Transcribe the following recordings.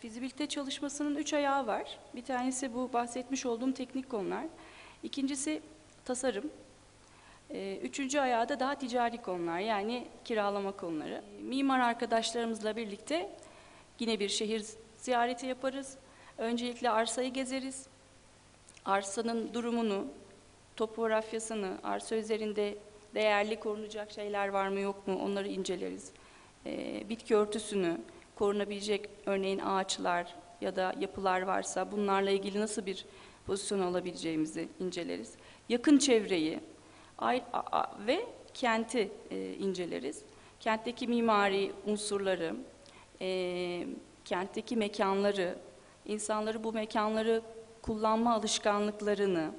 Fizibilite çalışmasının üç ayağı var. Bir tanesi bu bahsetmiş olduğum teknik konular. İkincisi tasarım. Ee, Üçüncü ayağı da daha ticari konular yani kiralama konuları. Mimar arkadaşlarımızla birlikte yine bir şehir ziyareti yaparız. Öncelikle arsayı gezeriz. Arsanın durumunu, topografyasını, arsa üzerinde değerli korunacak şeyler var mı yok mu onları inceleriz. Bitki örtüsünü, korunabilecek örneğin ağaçlar ya da yapılar varsa bunlarla ilgili nasıl bir pozisyon alabileceğimizi inceleriz. Yakın çevreyi ve kenti e, inceleriz. Kentteki mimari unsurları, e, kentteki mekanları, insanları bu mekanları kullanma alışkanlıklarını,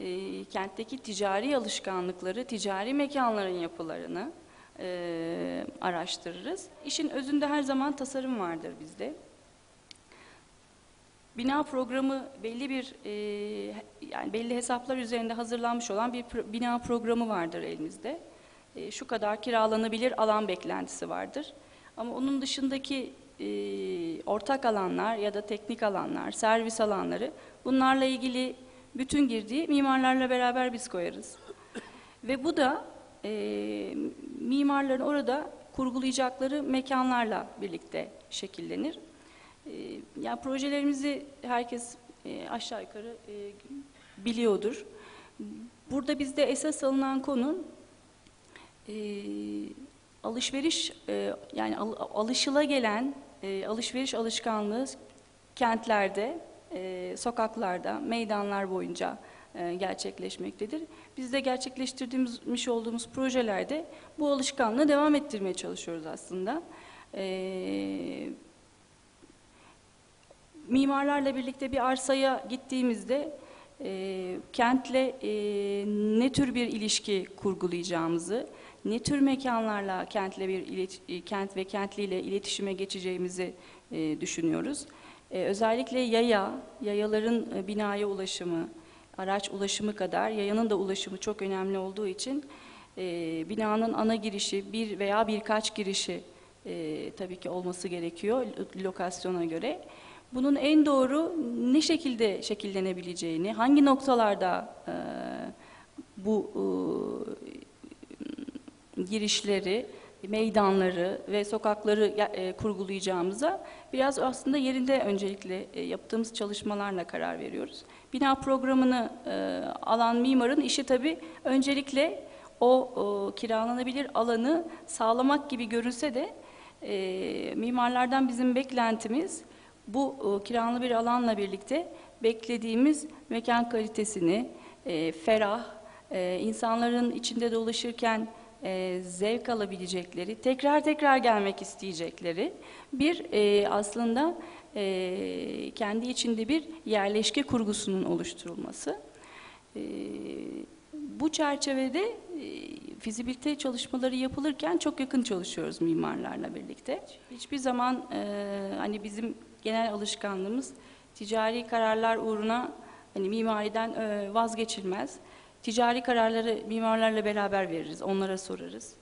e, kentteki ticari alışkanlıkları, ticari mekanların yapılarını e, araştırırız. İşin özünde her zaman tasarım vardır bizde. Bina programı belli bir e, yani belli hesaplar üzerinde hazırlanmış olan bir pro- bina programı vardır elimizde. E, şu kadar kiralanabilir alan beklentisi vardır. Ama onun dışındaki e, ortak alanlar ya da teknik alanlar, servis alanları bunlarla ilgili bütün girdiği mimarlarla beraber biz koyarız. Ve bu da e, mimarların orada kurgulayacakları mekanlarla birlikte şekillenir. E, yani projelerimizi herkes e, aşağı yukarı e, biliyordur. Burada bizde esas alınan konu e, alışveriş e, yani al, alışıla gelen e, alışveriş alışkanlığı kentlerde, e, sokaklarda, meydanlar boyunca gerçekleşmektedir. Biz de gerçekleştirdiğimiz olduğumuz projelerde bu alışkanlığı devam ettirmeye çalışıyoruz aslında. E, mimarlarla birlikte bir arsaya gittiğimizde e, kentle e, ne tür bir ilişki kurgulayacağımızı, ne tür mekanlarla kentle bir ilet- e, kent ve kentliyle iletişime geçeceğimizi e, düşünüyoruz. E, özellikle yaya, yayaların e, binaya ulaşımı, araç ulaşımı kadar yayanın da ulaşımı çok önemli olduğu için e, binanın ana girişi bir veya birkaç girişi e, tabii ki olması gerekiyor lo- lokasyona göre. Bunun en doğru ne şekilde şekillenebileceğini, hangi noktalarda e, bu e, girişleri, meydanları ve sokakları e, kurgulayacağımıza biraz aslında yerinde öncelikle e, yaptığımız çalışmalarla karar veriyoruz. Bina programını e, alan mimarın işi tabii öncelikle o, o kiralanabilir alanı sağlamak gibi görünse de e, mimarlardan bizim beklentimiz bu e, kiralanabilir alanla birlikte beklediğimiz mekan kalitesini e, ferah, e, insanların içinde dolaşırken e, zevk alabilecekleri, tekrar tekrar gelmek isteyecekleri bir e, aslında e, kendi içinde bir yerleşke kurgusunun oluşturulması. E, bu çerçevede e, fizibilite çalışmaları yapılırken çok yakın çalışıyoruz mimarlarla birlikte. Hiçbir zaman e, hani bizim genel alışkanlığımız ticari kararlar uğruna hani mimariden e, vazgeçilmez. Ticari kararları mimarlarla beraber veririz, onlara sorarız.